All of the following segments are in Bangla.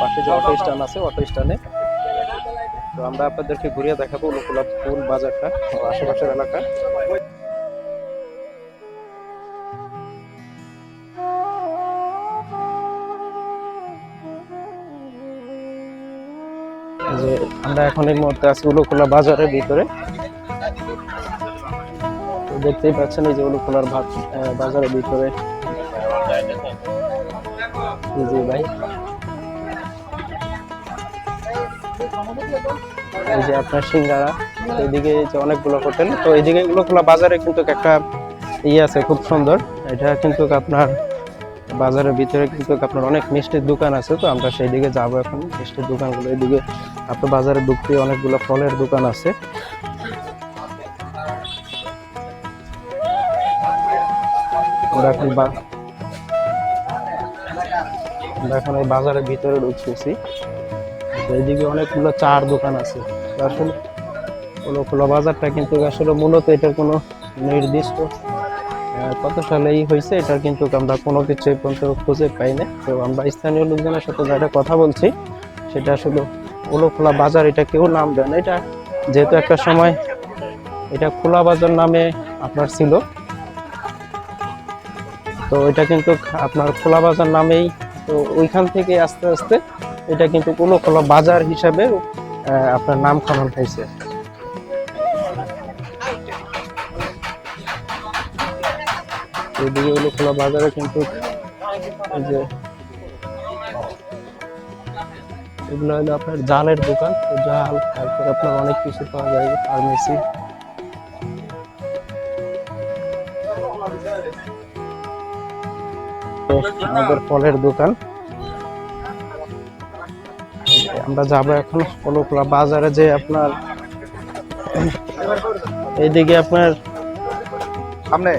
পাশে যে অটো স্ট্যান্ড আছে অটো স্ট্যান্ডে তো আমরা আপনাদেরকে ঘুরিয়ে দেখাবো ফুল বাজারটা আশেপাশের যে আমরা এখন এই মুহূর্তে আছি উলুখোলা বাজারের ভিতরে। দেখতেই পাচ্ছেন এই যে উলুখোলার বাজারের ভিতরে। ভাই। এই যে আপনার সিঙ্গারা, এইদিকে যে অনেকগুলো হোটেল। তো এইদিকে বাজারে কিন্তু একটা ইয়ে আছে, খুব সুন্দর। এটা কিন্তু আপনার বাজারের ভিতরে কিন্তু আপনার অনেক মিষ্টির দোকান আছে, তো আমরা সেই দিকে যাব এখন। মিষ্টির দোকানগুলো, এইদিকে আপনার বাজারে ঢুকতে অনেকগুলো ফলের দোকান আছে। আমরা এখন বা- আমরা এখন এই বাজারের ভিতরে ঢুকতেছি। এইদিকে অনেকগুলো চার দোকান আছে। আসলে কোনো খোলা বাজারটা কিন্তু আসলে মূলত এটার কোনো নির্দিষ্ট কত সালেই হয়েছে এটা কিন্তু আমরা কোনো কিছু পর্যন্ত খুঁজে পাই না তো আমরা স্থানীয় লোকজনের সাথে যেটা কথা বলছি, সেটা আসলে খোলা বাজার, এটা কেউ নাম দেয় না। এটা যেহেতু একটা সময় এটা খোলা বাজার নামে আপনার ছিল। তো এটা কিন্তু আপনার খোলা বাজার নামেই তো ওইখান থেকে আস্তে আস্তে এটা কিন্তু কোনো খোলা বাজার হিসাবে আপনার নাম খনন হয়েছে এদিকে হলো খোলা বাজারে কিন্তু যে এগুলো হলো আপনার জালের দোকান। জাল, তারপর আপনার অনেক কিছু পাওয়া যায়, ফার্মেসি। আমাদের ফলের দোকান। আমরা যাব এখন কলকলা বাজারে যে আপনার এইদিকে আপনার সামনে।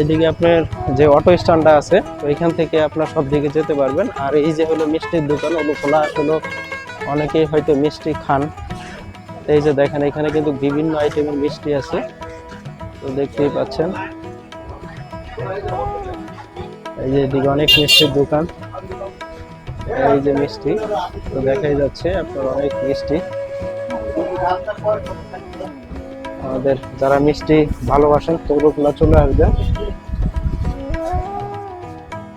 এদিকে আপনার যে অটো স্ট্যান্ডটা আছে ওইখান থেকে আপনার সব দিকে যেতে পারবেন। আর এই যে হলো মিষ্টির দোকান অনুখোলা আসলে অনেকেই হয়তো মিষ্টি খান। এই যে দেখেন এখানে কিন্তু বিভিন্ন আইটেমের মিষ্টি আছে। তো দেখতেই পাচ্ছেন। এই যে এদিকে অনেক মিষ্টির দোকান। এই যে মিষ্টি, তো দেখাই যাচ্ছে আপনার অনেক মিষ্টি। আমাদের যারা মিষ্টি ভালোবাসেন তরুকলা চলে আসবেন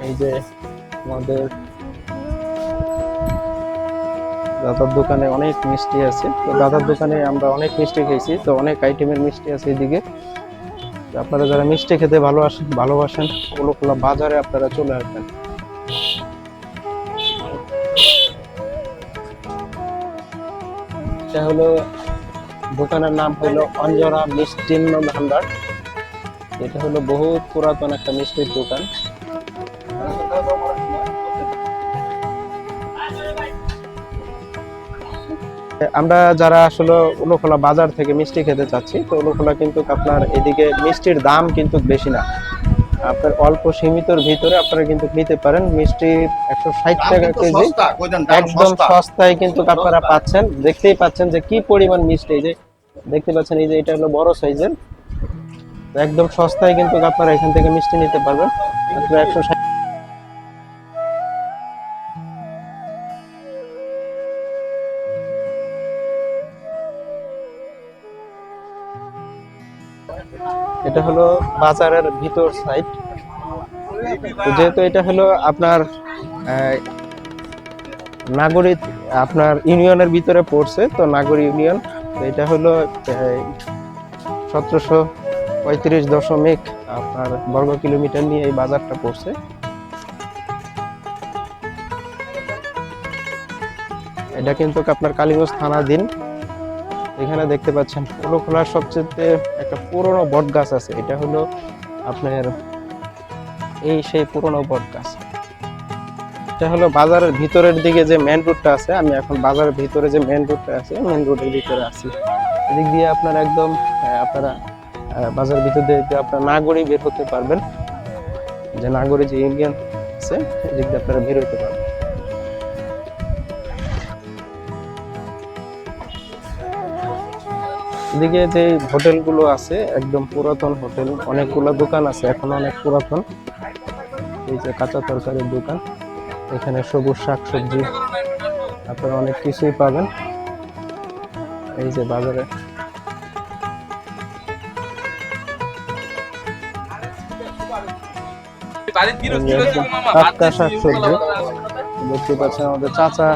এই যে আমাদের দাদার দোকানে অনেক মিষ্টি আছে। তো দাদার দোকানে আমরা অনেক মিষ্টি খেয়েছি, তো অনেক আইটেমের মিষ্টি আছে এদিকে। আপনারা যারা মিষ্টি খেতে ভালো ভালোবাসেন ভালোবাসেন ওগুলো বাজারে আপনারা চলে আসবেন। এটা হলো দোকানের নাম হলো অঞ্জরা মিষ্টিন্ন ভান্ডার। এটা হলো বহু পুরাতন একটা মিষ্টির দোকান। আমরা যারা আসলে উলোখোলা বাজার থেকে মিষ্টি খেতে চাচ্ছি তো উলোখোলা কিন্তু আপনার এদিকে মিষ্টির দাম কিন্তু বেশি না। আপনার অল্প সীমিতর ভিতরে আপনারা কিন্তু নিতে পারেন মিষ্টি একশো ষাট টাকা কেজি। একদম সস্তায় কিন্তু আপনারা পাচ্ছেন। দেখতেই পাচ্ছেন যে কি পরিমাণ মিষ্টি এই যে দেখতে পাচ্ছেন এই যে এটা হলো বড় সাইজের। একদম সস্তায় কিন্তু আপনারা এখান থেকে মিষ্টি নিতে পারবেন। একশো এটা হলো বাজারের ভিতর সাইড যেহেতু এটা হলো আপনার নাগরিক, আপনার ইউনিয়নের ভিতরে পড়ছে, তো নাগরিক ইউনিয়ন এটা হলো সতেরোশো পঁয়ত্রিশ দশমিক আপনার বর্গ কিলোমিটার নিয়ে এই বাজারটা পড়ছে। এটা কিন্তু আপনার কালীগঞ্জ থানাধীন। এখানে দেখতে পাচ্ছেন খোলার সবচেয়ে একটা পুরনো বট গাছ আছে। এটা হলো আপনার এই সেই পুরনো বট গাছ এটা হলো বাজারের ভিতরের দিকে যে মেন রোডটা আছে আমি এখন বাজারের ভিতরে যে মেন রোডটা আছে মেন রোডের ভিতরে আছি। এদিক দিয়ে আপনার একদম আপনারা আহ, বাজারের ভিতর দিয়ে আপনার নাগরি বের হতে পারবেন যে নাগরি যে ইন্ডিয়ান আছে এদিক দিয়ে আপনারা বের হতে পারবেন। এদিকে যে হোটেলগুলো আছে একদম পুরাতন হোটেল অনেকগুলো দোকান আছে এখন অনেক পুরাতন। এই যে কাঁচা তরকারির দোকান এখানে সবুজ শাকসবজি আপনারা অনেক কিছুই পাবেন। এই যে বাজারে। টাটকা শাকসবজি। দেখতে পাচ্ছেন আমাদের চাচা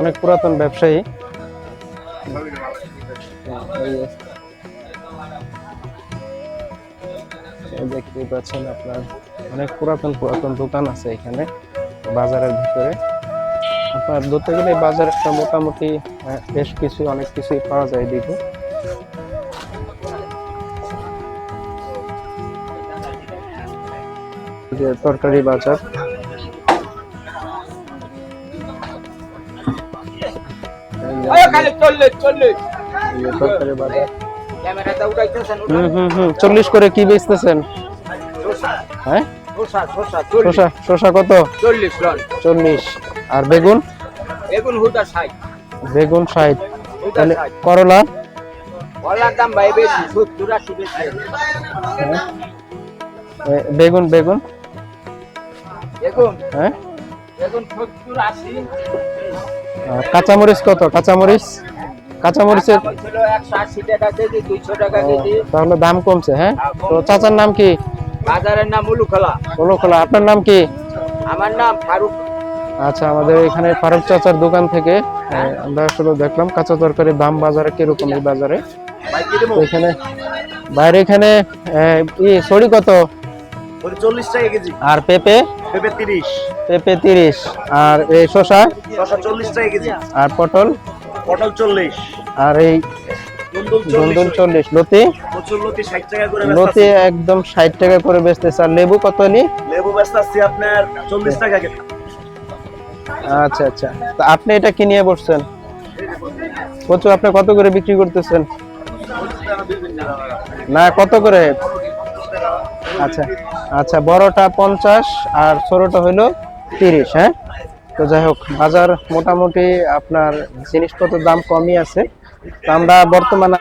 অনেক পুরাতন ব্যবসায়ী। দেখতেই পাচ্ছেন আপনার, অনেক পুরাতন পুরাতন দোকান আছে এখানে, বাজারের ভিতরে। আপনার ধরতে গেলে এই বাজারটা মোটামুটি বেশ কিছু, অনেক কিছুই পাওয়া যায় এদিকে। যে তরকারি বাজার। এই যে চল্লিশ করে কি বেচতেছেন? হ্যাঁ? শসা শসা কত? চল্লিশ। চল্লিশ আর বেগুন? বেগুন হুদা বেগুন ষাট। তাহলে করলা? হ্যাঁ? বেগুন বেগুন? হ্যাঁ? কাঁচামরিচ কত? কাঁচামরিচ? কাঁচামরিচের তাহলে দাম কমছে হ্যাঁ? তো চাচার নাম কি? বাজারের নাম উলুখলা। খোলা আপনার নাম কি? আমার নাম ফারুক। আচ্ছা আমাদের এখানে ফারুক চাচার দোকান থেকে আহ, আমরা আসলে দেখলাম কাঁচা তরকারির দাম বাজারে কীরকম এই বাজারে। এখানে বাইরে এখানে ই সরি কত? চল্লিশ টাকা কেজি। আর পেঁপে? পেঁপে তিরিশ। পেঁপে তিরিশ। আর এই শসা? শশা চল্লিশ টাকা কেজি। আর পটল? পটল চল্লিশ। আর এই চল্লিশ চল্লিশ। লতি? লতি ষাট টাকা করে লতি একদম ষাট টাকা করে বেচতেছে। আর লেবু কত নি? লেবু বেচতাছি আপনার চল্লিশ টাকা কেজি। আচ্ছা আচ্ছা। তা আপনি এটা কি নিয়ে বসছেন? কচু আপনি কত করে বিক্রি করতেছেন? না কত করে? আচ্ছা আচ্ছা বড়টা পঞ্চাশ আর ছোটটা হইল তিরিশ হ্যাঁ? তো যাই হোক, বাজার মোটামুটি আপনার জিনিসপত্রের দাম কমই আছে। তো আমরা বর্তমানে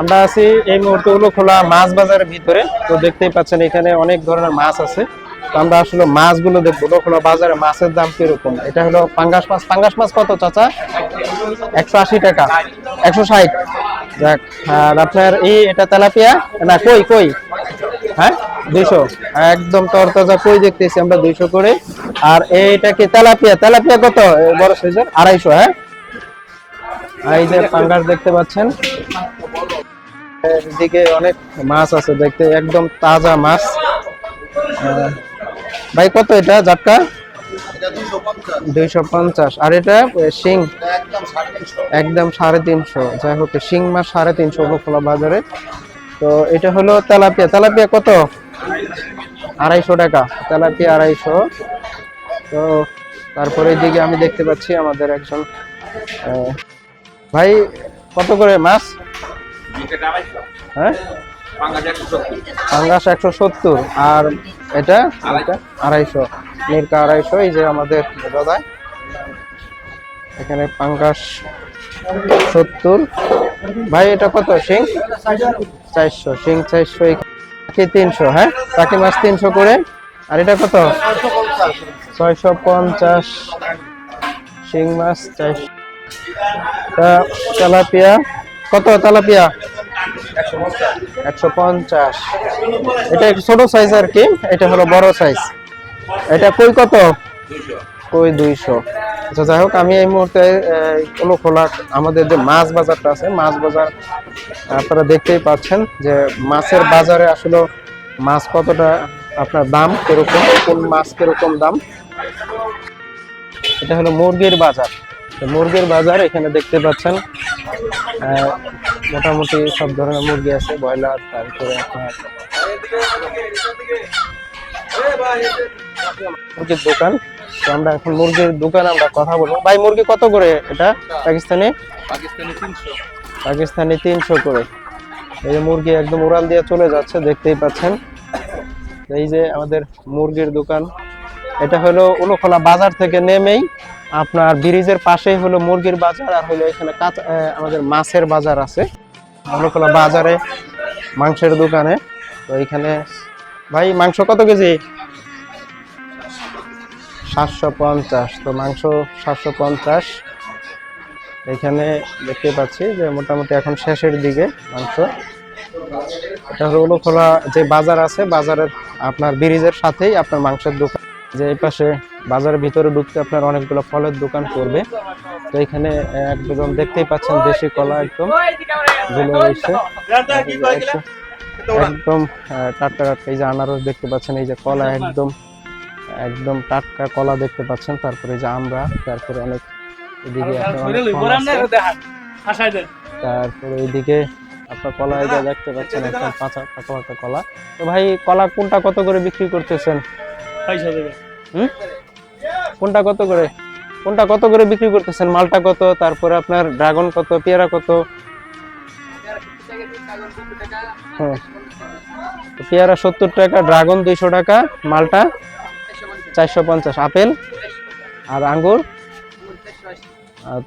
আমরা আছি এই মুহূর্তে হলো খোলা মাছ বাজারের ভিতরে। তো দেখতেই পাচ্ছেন এখানে অনেক ধরনের মাছ আছে। তো আমরা আসলে মাছগুলো দেখব খোলা বাজারে মাছের দাম কীরকম? এটা হলো পাঙ্গাস মাছ। পাঙ্গাস মাছ কত চাচা? একশো আশি টাকা। একশো ষাট। যাক, আর আপনার এই, এটা তেলাপিয়া? না, কই কই? হ্যাঁ? দুইশো। একদম তরতাজা কই দেখতেছি আমরা দুইশো করে। আর এইটা কি তেলাপিয়া? তেলাপিয়া কত? বড় সাইজের? আড়াইশো হ্যাঁ? এই যে পাঙ্গাস দেখতে পাচ্ছেন। এদিকে অনেক মাছ আছে দেখতে, একদম তাজা মাছ। ভাই, কত এটা জাটকা দুইশো পঞ্চাশ। আর এটা শিং? একদম সাড়ে তিনশো। যাই হোক শিং মাছ সাড়ে তিনশো বাজারে। তো এটা হলো তেলাপিয়া। তেলাপিয়া কত? আড়াইশো টাকা, তেলাপি আড়াইশো। তো তারপরে এদিকে আমি দেখতে পাচ্ছি আমাদের একজন ভাই, কত করে মাছ? হ্যাঁ? পাঙ্গাস একশো সত্তর। আর এটা আড়াইশো। মির্কা আড়াইশো, এই যে আমাদের দাদা। এখানে পাঙ্গাস সত্তর। ভাই, এটা কত? শিং? চারশো। শিং চারশো। কি তিনশো হ্যাঁ? টাকি মাছ তিনশো করে। আর এটা কত? ছয়শো পঞ্চাশ। শিং মাছ চারশো। তেলাপিয়া? কত তেলাপিয়া? একশো পঞ্চাশ। এটা ছোট সাইজ আর কি এটা হলো বড় সাইজ এটা কই কত? কই দুইশো। আচ্ছা যাই হোক, আমি এই মুহূর্তে কোনো খোলা আমাদের যে মাছ বাজারটা আছে, মাছ বাজার, আপনারা দেখতেই পাচ্ছেন যে মাছের বাজারে আসলে মাছ কতটা, আপনার দাম কীরকম, কোন মাছ কীরকম দাম। এটা হলো মুরগির বাজার। তো মুরগির বাজার, এখানে দেখতে পাচ্ছেন মোটামুটি সব ধরনের মুরগি আছে, ব্রয়লার, তারপরে আপনার মুরগির দোকান। তো আমরা এখন মুরগির দোকান আমরা কথা বলব। ভাই মুরগি কত করে এটা পাকিস্তানি? পাকিস্তানি তিনশো। করে। এই যে মুরগি একদম উড়াল দিয়ে চলে যাচ্ছে দেখতেই পাচ্ছেন। এই যে আমাদের মুরগির দোকান। এটা হলো উলুখোলা বাজার থেকে নেমেই আপনার ব্রিজের পাশেই হলো মুরগির বাজার আর হলো এখানে কাঁচা আমাদের মাছের বাজার আছে। আমলখোলা বাজারে মাংসের দোকানে। তো এখানে ভাই মাংস কত কেজি? সাতশো পঞ্চাশ। তো মাংস সাতশো পঞ্চাশ। এখানে দেখতে পাচ্ছি যে মোটামুটি এখন শেষের দিকে মাংস। এটা হলো খোলা যে বাজার আছে, বাজারের আপনার ব্রিজের সাথেই আপনার মাংসের দোকান। যে এই পাশে বাজারের ভিতরে ঢুকতে আপনার অনেকগুলো ফলের দোকান পড়বে। তো এখানে একদম দেখতেই পাচ্ছেন দেশি কলা একদম। একদম টাটকা টাটকা এই যে আনারস দেখতে পাচ্ছেন, এই যে কলা একদম একদম টাটকা কলা দেখতে পাচ্ছেন তারপরে যে আমরা তারপরে অনেক এদিকে। তারপরে এইদিকে আপনার কলা যে দেখতে পাচ্ছেন একদম পাঁচা পাকা পাকা কলা। তো ভাই কলা কোনটা কত করে বিক্রি করতেছেন? হুম? কোনটা কত করে? কোনটা কত করে বিক্রি করতেছেন? মালটা কত? তারপরে আপনার ড্রাগন কত? পেয়ারা কত? হ্যাঁ। পেয়ারা সত্তর টাকা ড্রাগন দুইশো টাকা মালটা চারশো পঞ্চাশ আপেল আর আঙ্গুর।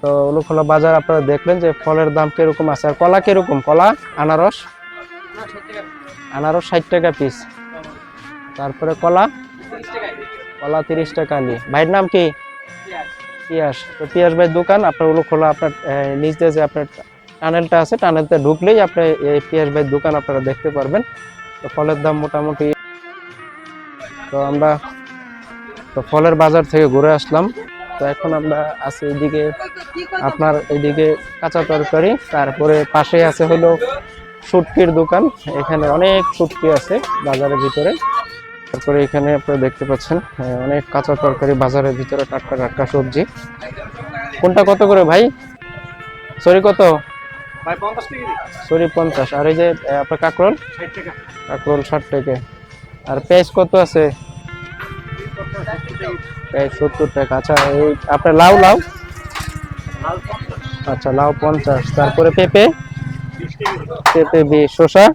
তো উলুখোলা বাজার আপনারা দেখলেন যে ফলের দাম কীরকম আছে, আর কলা কীরকম? কলা, আনারস? আনারস ষাট টাকা পিস তারপরে কলা কলা তিরিশ টাকা আলি ভাইয়ের নাম কি? পিয়াস। তো পিয়াস ভাইয়ের দোকান, আপনার উলুখোলা আপনার দিয়ে যে আপনার টানেলটা আছে টানেলটা ঢুকলেই আপনি এই পিয়াস ভাইয়ের দোকান আপনারা দেখতে পারবেন। তো ফলের দাম মোটামুটি, তো আমরা তো ফলের বাজার থেকে ঘুরে আসলাম। তো এখন আমরা আছি এইদিকে আপনার এইদিকে কাঁচা তরকারি তারপরে পাশে আছে হলো শুটকির দোকান। এখানে অনেক শুটকি আছে বাজারের ভিতরে। তারপরে এখানে আপনারা দেখতে পাচ্ছেন অনেক কাঁচা তরকারি বাজারের ভিতরে টাটকা টাটকা সবজি। কোনটা কত করে ভাই? সরি কত? সরি পঞ্চাশ। আর এই যে আপনার কাকরোল? কাকরোল ষাট টাকা। আর পেঁয়াজ কত আছে? পেঁয়াজ সত্তর টাকা। আচ্ছা এই আপনার লাউ লাউ? আচ্ছা লাউ পঞ্চাশ। তারপরে পেঁপে? পেঁপে বিশ। শসা?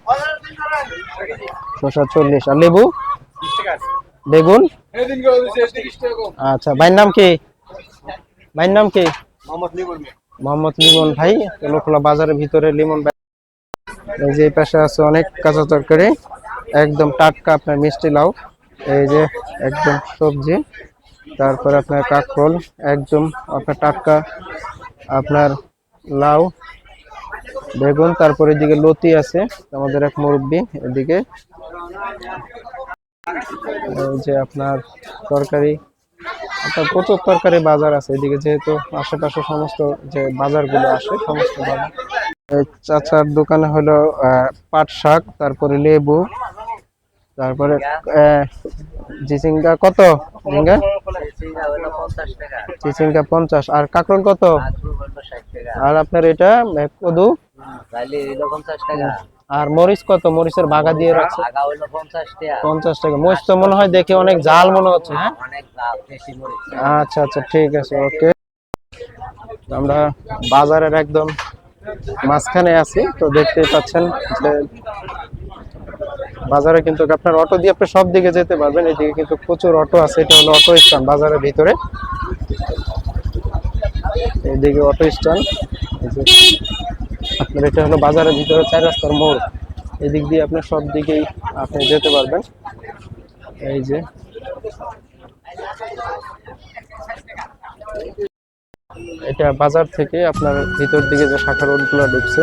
শসা চল্লিশ। আর লেবু? বেগুন? আচ্ছা ভাইয়ের নাম কি? ভাইয়ের নাম কি? মোহাম্মদ লিমন ভাই। লোকলা বাজারের ভিতরে লিমন ভাই। এই যে পাশে আছে অনেক কাঁচা তরকারি। একদম টাটকা আপনার মিষ্টি লাউ। এই যে একদম সবজি, তারপরে আপনার কাঁকরোল, একদম আপনার টাটকা, আপনার লাউ, বেগুন, তারপরে এদিকে লতি আছে, আমাদের এক মুরব্বী এদিকে। যে আপনার তরকারি, আপনার প্রচুর তরকারি বাজার আছে, এদিকে যেহেতু আশেপাশে সমস্ত যে বাজারগুলো আসে সমস্ত বাজার। চাচার দোকানে হলো পাট শাক, তারপরে লেবু তারপরে আহ, জিচিঙ্গা কত? ঝিঙ্গা চিচিঙ্গা পঞ্চাশ আর কাঁকরোল কত? আর আপনার এটা কদু? আর মরিচ কত? মরিচের বাগা দিয়ে রাখছে। পঞ্চাশ টাকা। মরিচ তো মনে হয় দেখে অনেক জাল মনে হচ্ছে হ্যাঁ? আচ্ছা আচ্ছা ঠিক আছে ওকে। আমরা বাজারের একদম মাঝখানে আছি তো দেখতেই পাচ্ছেন যে বাজারে কিন্তু আপনার অটো দিয়ে আপনি সব দিকে যেতে পারবেন। এদিকে কিন্তু প্রচুর অটো আছে, এটা হলো অটো স্ট্যান্ড বাজারের ভিতরে। এইদিকে অটো স্ট্যান্ড আপনার এটা হলো বাজারের ভিতরে চার রাস্তার মোড়। এদিক দিয়ে আপনি সব দিকেই আপনি যেতে পারবেন। এই যে এটা বাজার থেকে আপনার ভিতর দিকে যে শাখা রোডগুলো ঢুকছে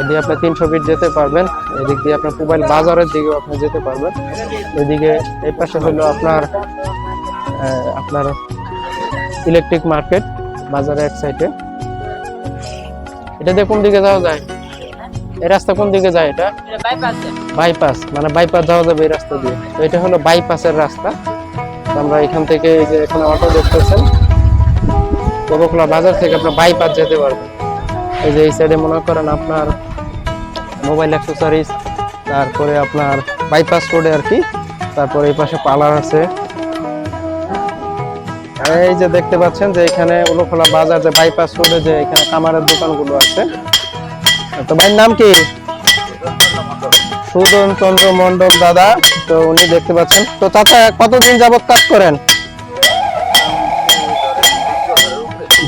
এদিকে আপনি তিনশো ফিট যেতে পারবেন এদিক দিয়ে আপনার মোবাইল বাজারের দিকেও আপনি যেতে পারবেন। এদিকে এই পাশে হলো আপনার আপনার ইলেকট্রিক মার্কেট বাজারের এক সাইডে এটা দিয়ে কোন দিকে যাওয়া যায়? এই রাস্তা কোন দিকে যায় এটা? বাইপাস মানে বাইপাস যাওয়া যাবে এই রাস্তা দিয়ে। তো এটা হলো বাইপাসের রাস্তা। আমরা এখান থেকে এই যে এখানে অটো দেখতেছেন। বড়খোলা বাজার থেকে আপনার বাইপাস যেতে পারবেন। এই যে এই সাইডে মনে করেন আপনার মোবাইল অ্যাক্সেসরিজ তারপরে আপনার বাইপাস রোডে আর কি, তারপরে এই পাশে পার্লার আছে। এই যে দেখতে পাচ্ছেন যে এখানে উলোখোলা বাজার যে বাইপাস রোডে যে এখানে কামারের দোকানগুলো আছে। তো ভাইয়ের নাম কি? সুদন চন্দ্র মন্ডল দাদা। তো উনি দেখতে পাচ্ছেন। তো চাচা, কতদিন যাবত কাজ করেন?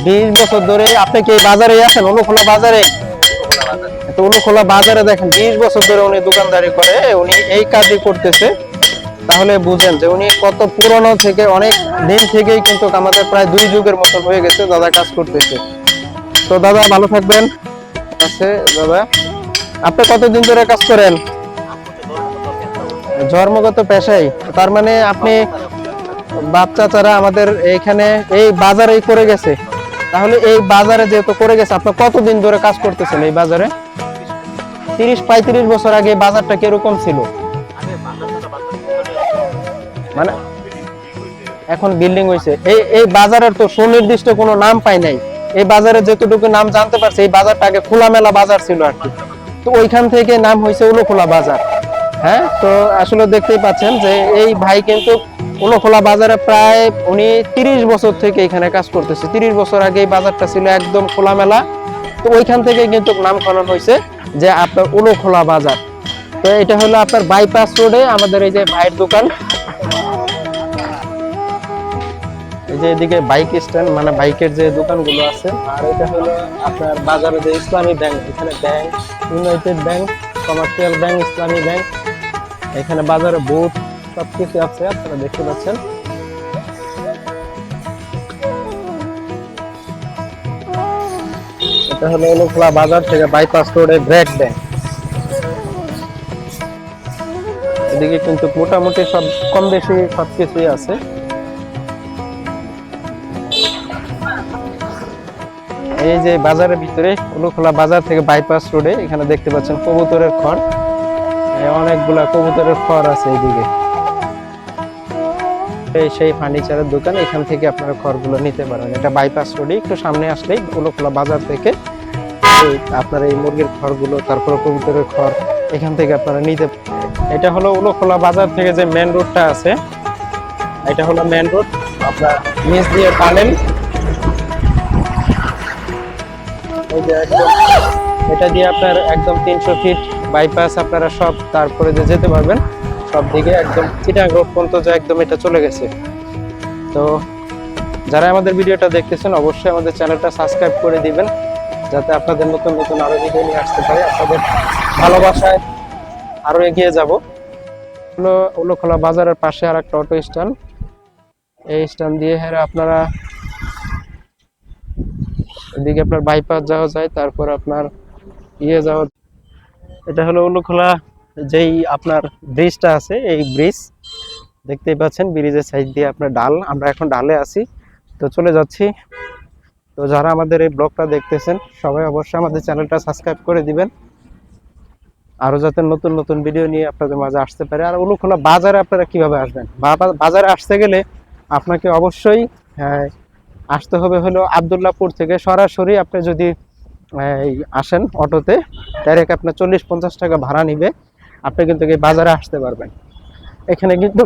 বিশ বছর ধরে আপনি কি বাজারে আছেন? অনুখোলা বাজারে? তো অনুখোলা বাজারে দেখেন, বিশ বছর ধরে উনি দোকানদারি করে, উনি এই কাজই করতেছে। তাহলে বুঝেন যে উনি কত পুরনো থেকে, অনেক দিন থেকেই কিন্তু আমাদের প্রায় দুই যুগের মতন হয়ে গেছে দাদা কাজ করতেছে। তো দাদা, ভালো থাকবেন। আছে, দাদা। আপনি কতদিন ধরে কাজ করেন? জন্মগত পেশাই তার মানে আপনি বাচ্চা চাচারা আমাদের এইখানে এই বাজারেই করে গেছে। তাহলে এই বাজারে যেহেতু করে গেছে আপনি কতদিন ধরে কাজ করতেছেন এই বাজারে? তিরিশ পঁয়ত্রিশ বছর আগে বাজারটা কীরকম ছিল? মানে এখন বিল্ডিং হয়েছে। এই এই বাজারের তো সুনির্দিষ্ট কোনো নাম পাই নাই। এই বাজারে যতটুকু নাম জানতে পারছে, এই বাজারটা আগে খোলামেলা বাজার ছিল আর কি। তো ওইখান থেকে নাম হয়েছে উলোখোলা বাজার। হ্যাঁ? তো আসলে দেখতেই পাচ্ছেন যে এই ভাই কিন্তু উলোখোলা বাজারে প্রায় উনি তিরিশ বছর থেকে এখানে কাজ করতেছে। তিরিশ বছর আগে বাজারটা ছিল একদম খোলামেলা। তো ওইখান থেকে কিন্তু নামকরণ হয়েছে যে আপনার উলোখোলা বাজার। তো এটা হলো আপনার বাইপাস রোডে আমাদের এই যে ভাইয়ের দোকান। এই যে এদিকে বাইক স্ট্যান্ড মানে বাইকের যে দোকানগুলো আছে, আর এটা হলো আপনার বাজারে যে ইসলামী ব্যাংক এখানে bank united bank commercial bank Islami bank এখানে বাজারে বুথ সব কিছু আছে, আপনারা দেখতে পাচ্ছেন। এটা হলো লোকলা বাজার থেকে বাইপাস রোডে ব্রেক ব্যাংক এদিকে কিন্তু মোটামুটি সব কম বেশি সব কিছুই আছে। এই যে বাজারের ভিতরে উলুখোলা বাজার থেকে বাইপাস রোডে এখানে দেখতে পাচ্ছেন কবুতরের খড়। অনেকগুলা কবুতরের খড় আছে এইদিকে। সেই ফার্নিচারের দোকান, এখান থেকে আপনারা খড়গুলো নিতে পারেন এটা বাইপাস রোডে একটু সামনে আসলেই উলুখোলা বাজার থেকে আপনার এই মুরগির খড়গুলো তারপর কবুতরের খড় এখান থেকে আপনারা নিতে এটা হলো উলুখোলা বাজার থেকে যে মেন রোডটা আছে, এটা হলো মেন রোড আপনার নিচ দিয়ে একদম, এটা দিয়ে আপনার একদম তিনশো ফিট বাইপাস আপনারা সব তারপরে যে যেতে পারবেন। সব দিকে একদম চিটাং রোড পর্যন্ত যে একদম এটা চলে গেছে। তো যারা আমাদের ভিডিওটা দেখতেছেন, অবশ্যই আমাদের চ্যানেলটা সাবস্ক্রাইব করে দিবেন, যাতে আপনাদের নতুন নতুন আরও ভিডিও নিয়ে আসতে পারে। আপনাদের ভালোবাসায় আরও এগিয়ে যাব। হলো উলোখোলা বাজারের পাশে আর একটা অটো স্ট্যান্ড এই স্ট্যান্ড দিয়ে হেরে আপনারা এদিকে আপনার বাইপাস যাওয়া যায়, তারপর আপনার ইয়ে যাওয়া এটা হলো উলুখোলা যেই আপনার ব্রিজটা আছে, এই ব্রিজ দেখতেই পাচ্ছেন ব্রিজের সাইড দিয়ে আপনার ডাল। আমরা এখন ডালে আছি। তো চলে যাচ্ছি। তো যারা আমাদের এই ব্লগটা দেখতেছেন, সবাই অবশ্যই আমাদের চ্যানেলটা সাবস্ক্রাইব করে দিবেন। আরও যাতে নতুন নতুন ভিডিও নিয়ে আপনাদের মাঝে আসতে পারে। আর উলুখোলা বাজারে আপনারা কীভাবে আসবেন? বাজারে আসতে গেলে আপনাকে অবশ্যই আসতে হবে হলো আবদুল্লাপুর থেকে। সরাসরি আপনি যদি আসেন অটোতে ডাইরেক্ট আপনার চল্লিশ পঞ্চাশ টাকা ভাড়া নিবে। আপনি কিন্তু বাজারে আসতে পারবেন। এখানে কিন্তু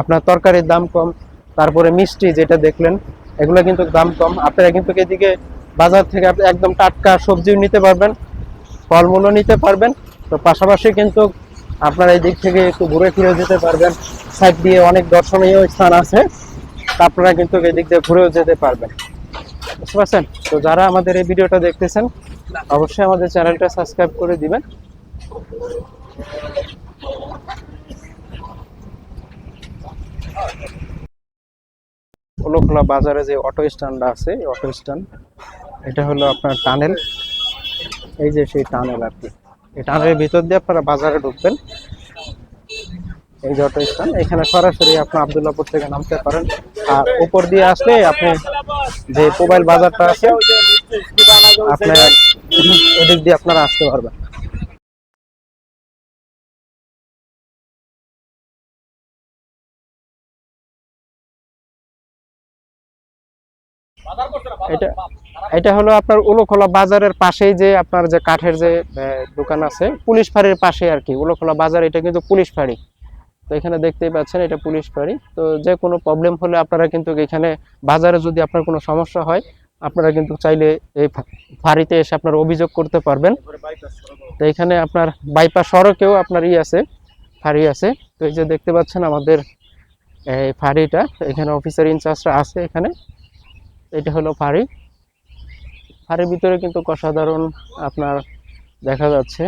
আপনার তরকারির দাম কম, তারপরে মিষ্টি যেটা দেখলেন, এগুলো কিন্তু দাম কম। আপনারা কিন্তু এদিকে বাজার থেকে আপনি একদম টাটকা সবজিও নিতে পারবেন, ফলমূলও নিতে পারবেন। তো পাশাপাশি কিন্তু আপনারা এই দিক থেকে একটু ঘুরে ফিরে যেতে পারবেন। সাইড দিয়ে অনেক দর্শনীয় স্থান আছে আপনারা কিন্তু এই দিক দিয়ে ঘুরেও যেতে পারবেন। বুঝতে পারছেন? তো যারা আমাদের এই ভিডিওটা দেখতেছেন, অবশ্যই আমাদের চ্যানেলটা সাবস্ক্রাইব করে দিবেন। ওলোখোলা বাজারে যে অটো স্ট্যান্ড আছে অটো স্ট্যান্ড, এটা হলো আপনার টানেল। এই যে সেই টানেল আর কি। এই টানেলের ভিতর দিয়ে আপনারা বাজারে ঢুকবেন। এই যে অটো স্ট্যান্ড, এখানে সরাসরি আপনি আবদুল্লাপুর থেকে নামতে পারেন। আর উপর দিয়ে আসলে আপনি যে মোবাইল বাজারটা আছে, আপনার এদিক দিয়ে আপনারা আসতে পারবেন। এটা এটা হলো আপনার উলোখোলা বাজারের পাশেই যে আপনার যে কাঠের যে দোকান আছে পুলিশ ফাঁড়ির পাশে আর কি। উলোখোলা বাজার এটা কিন্তু পুলিশ ফাঁড়ি। তো এখানে দেখতেই পাচ্ছেন এটা পুলিশ ফাঁড়ি। তো যে কোনো প্রবলেম হলে আপনারা কিন্তু এখানে বাজারে যদি আপনার কোনো সমস্যা হয় আপনারা কিন্তু চাইলে এই ফাঁড়িতে এসে আপনার অভিযোগ করতে পারবেন। তো এখানে আপনার বাইপাস সড়কেও আপনার ই আছে ফাঁড়ি আছে। তো এই যে দেখতে পাচ্ছেন আমাদের এই ফাঁড়িটা এখানে অফিসার ইনচার্জরা আছে এখানে। এটা হলো ফাড়ি। ফাড়ির ভিতরে কিন্তু অসাধারণ আপনার দেখা যাচ্ছে।